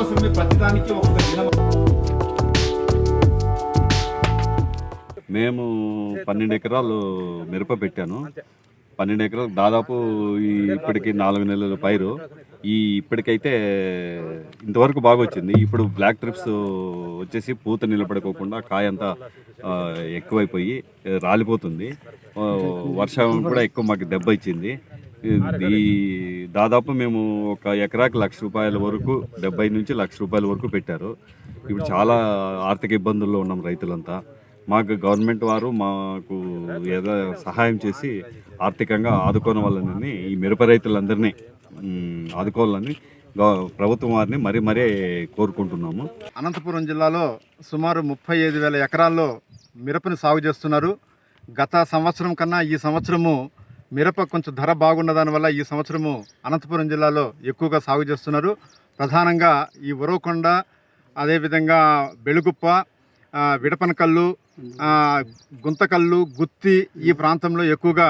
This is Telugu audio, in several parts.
అందుకోసమే ప్రతిదానికి ఒక మేము పన్నెండు ఎకరాలు మిరప పెట్టాను. పన్నెండు ఎకరాలు దాదాపు ఈ ఇప్పటికి నాలుగు నెలల పైరు. ఈ ఇప్పటికైతే ఇంతవరకు బాగా వచ్చింది. ఇప్పుడు బ్లాక్ ట్రిప్స్ వచ్చేసి పూత నిలబడుకోకుండా కాయ అంతా ఎక్కువైపోయి రాలిపోతుంది. వర్షం కూడా ఎక్కువ మాకు దెబ్బ ఇచ్చింది. ఈ దాదాపు మేము ఒక ఎకరాకి లక్ష రూపాయల వరకు డెబ్బై నుంచి లక్ష రూపాయల వరకు పెట్టారు. ఇప్పుడు చాలా ఆర్థిక ఇబ్బందుల్లో ఉన్నాం రైతులంతా. మాకు గవర్నమెంట్ వారు మాకు ఏదో సహాయం చేసి ఆర్థికంగా ఆదుకోని వాళ్ళని ఈ మిరప రైతులందరినీ ఆదుకోవాలని గవ- ప్రభుత్వం వారిని మరీ మరీ కోరుకుంటున్నాము. అనంతపురం జిల్లాలో సుమారు ముప్పై ఐదు వేల ఎకరాల్లో మిరపను సాగు చేస్తున్నారు. గత సంవత్సరం కన్నా ఈ సంవత్సరము మిరప కొంచెం ధర బాగున్న దానివల్ల ఈ సంవత్సరము అనంతపురం జిల్లాలో ఎక్కువగా సాగు చేస్తున్నారు. ప్రధానంగా ఈ ఉరవకొండ అదేవిధంగా బెలుగుప్ప విడపనకల్లు గుంతకల్లు గుత్తి ఈ ప్రాంతంలో ఎక్కువగా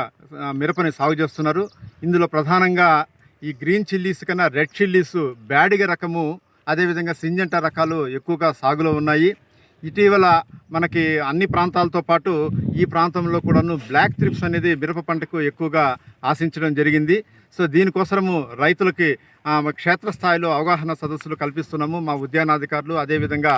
మిరపని సాగు చేస్తున్నారు. ఇందులో ప్రధానంగా ఈ గ్రీన్ చిల్లీస్ కన్నా రెడ్ చిల్లీస్ బ్యాడిగ రకము అదేవిధంగా సింజంటా రకాలు ఎక్కువగా సాగులో ఉన్నాయి. ఇటీవల మనకి అన్ని ప్రాంతాలతో పాటు ఈ ప్రాంతంలో కూడాను బ్లాక్ త్రిప్స్ అనేది మిరప పంటకు ఎక్కువగా ఆశించడం జరిగింది. సో దీనికోసము రైతులకి క్షేత్రస్థాయిలో అవగాహన సదస్సులు కల్పిస్తున్నాము. మా ఉద్యానాధికారులు అదేవిధంగా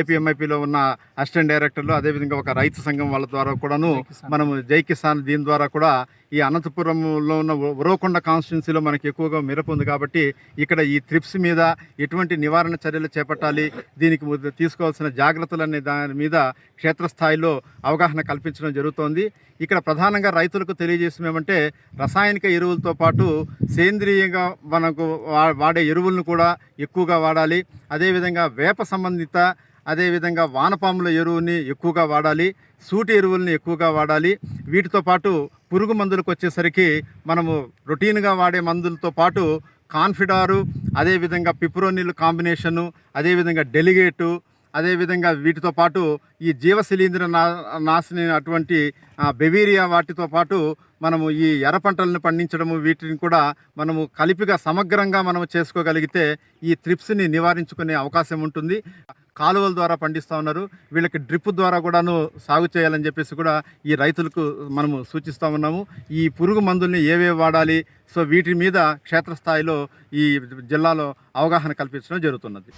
ఏపీఎంఐపిలో ఉన్న అసిస్టెంట్ డైరెక్టర్లు అదేవిధంగా ఒక రైతు సంఘం వాళ్ళ ద్వారా కూడాను మనము జై కిసాన్ దీని ద్వారా కూడా ఈ అనంతపురంలో ఉన్న ఉరవకొండ కాన్స్టిట్యున్సీలో మనకి ఎక్కువగా మిరప ఉంది కాబట్టి ఇక్కడ ఈ త్రిప్స్ మీద ఎటువంటి నివారణ చర్యలు చేపట్టాలి దీనికి తీసుకోవాల్సిన జాగ్రత్తలనే దాని మీద క్షేత్రస్థాయిలో అవగాహన కల్పించడం జరుగుతోంది. ఇక్కడ ప్రధానంగా రైతులకు తెలియజేసిన ఏమంటే రసాయనిక ఎరువులతో పాటు సేంద్రియంగా మనకు వాడే ఎరువులను కూడా ఎక్కువగా వాడాలి. అదేవిధంగా వేప సంబంధిత అదేవిధంగా వానపాముల ఎరువుని ఎక్కువగా వాడాలి. సూటి ఎరువుల్ని ఎక్కువగా వాడాలి. వీటితో పాటు పురుగు మందులకు వచ్చేసరికి మనము రొటీన్గా వాడే మందులతో పాటు కాన్ఫిడారు అదేవిధంగా పిప్రోనిల్ కాంబినేషను అదేవిధంగా డెలిగేటు అదేవిధంగా వీటితో పాటు ఈ జీవ శిలీంద్ర నా నాశని అటువంటి బెవీరియా వాటితో పాటు మనము ఈ ఎర్ర పంటలను పండించడము వీటిని కూడా మనము కలిపిగా సమగ్రంగా మనం చేసుకోగలిగితే ఈ త్రిప్స్ని నివారించుకునే అవకాశం ఉంటుంది. కాలువల ద్వారా పండిస్తూ ఉన్నారు. వీళ్ళకి డ్రిప్ ద్వారా కూడాను సాగు చేయాలని చెప్పేసి కూడా ఈ రైతులకు మనము సూచిస్తూ ఉన్నాము. ఈ పురుగు మందుల్ని ఏవేవి వాడాలి? సో వీటి మీద క్షేత్రస్థాయిలో ఈ జిల్లాలో అవగాహన కల్పించడం జరుగుతున్నది.